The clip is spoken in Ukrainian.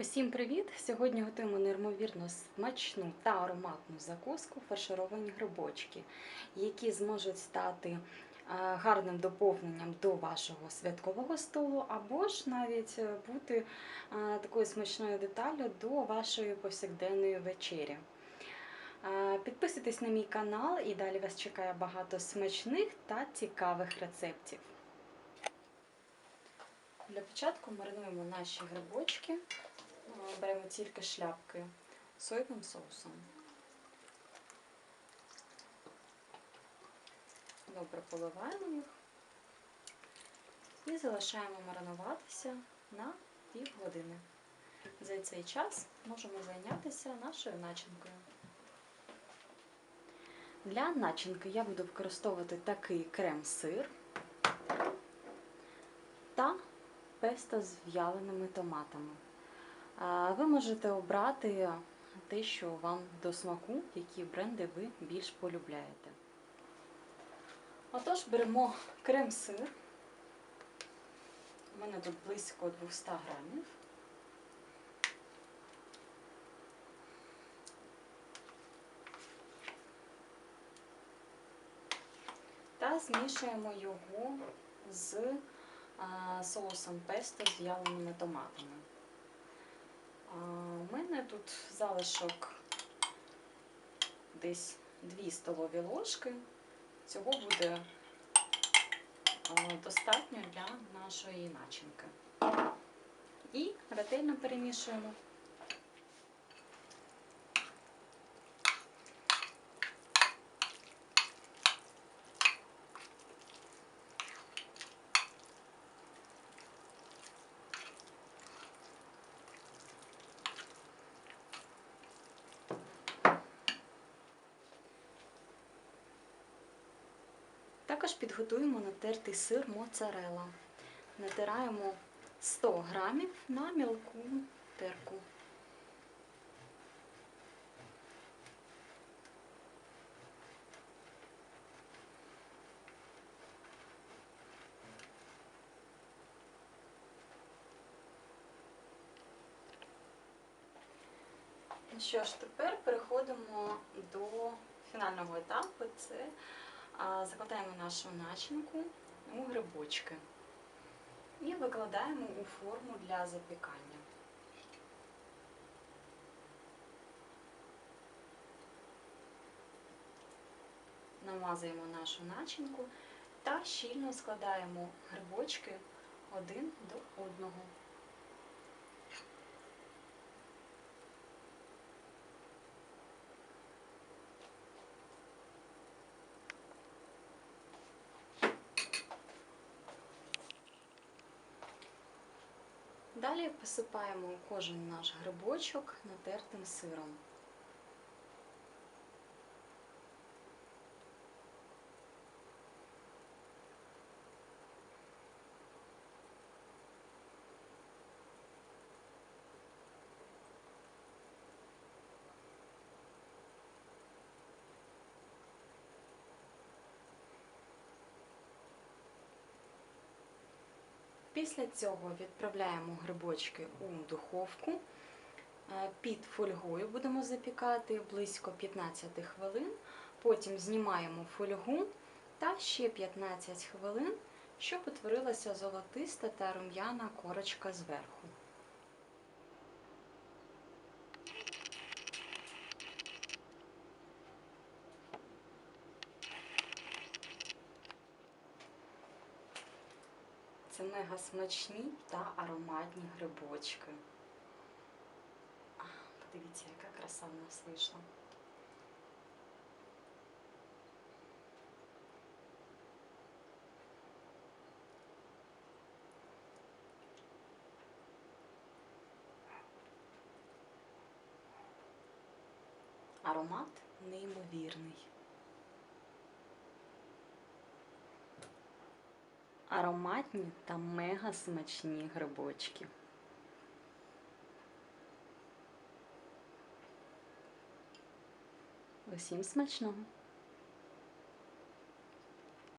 Усім привіт! Сьогодні готуємо неймовірно смачну та ароматну закуску фаршировані грибочки, які зможуть стати гарним доповненням до вашого святкового столу, або ж навіть е, бути такою смачною деталлю до вашої повсякденної вечері. Підписуйтесь на мій канал і далі вас чекає багато смачних та цікавих рецептів. Для початку маринуємо наші грибочки. Е, Беремо тільки шляпки соєвим соусом. Добре поливаємо їх і залишаємо маринуватися на пів години. За цей час можемо зайнятися нашою начинкою. Для начинки я буду використовувати такий крем-сир та песто з в'яленими томатами. Ви можете обрати те, що вам до смаку, які бренди ви більш полюбляєте. Отож, беремо крем-сир. У мене тут близько 200 грамів. Та змішуємо його з соусом песто з в'яленими томатами. У мене тут залишок десь 2 столові ложки. Цього буде достатньо для нашої начинки. І ретельно перемішуємо. Також підготуємо натертий сир моцарелла. Натираємо 100 грамів на мілку терку. Ну Що ж, тепер переходимо до фінального етапу. Це Закладаємо нашу начинку у грибочки і викладаємо у форму для запікання. Намазуємо нашу начинку та щільно складаємо грибочки один до одного. Далі посипаємо кожен наш грибочок натертим сиром. Після цього відправляємо грибочки у духовку. Е, Під фольгою будемо запікати близько 15 хвилин. Потім знімаємо фольгу та ще 15 хвилин, щоб утворилася золотиста та рум'яна корочка зверху. Це мега смачні та ароматні грибочки. Подивіться, яка краса в нас вийшла. Аромат неймовірний. Ароматні та мега смачні грибочки. Усім смачного!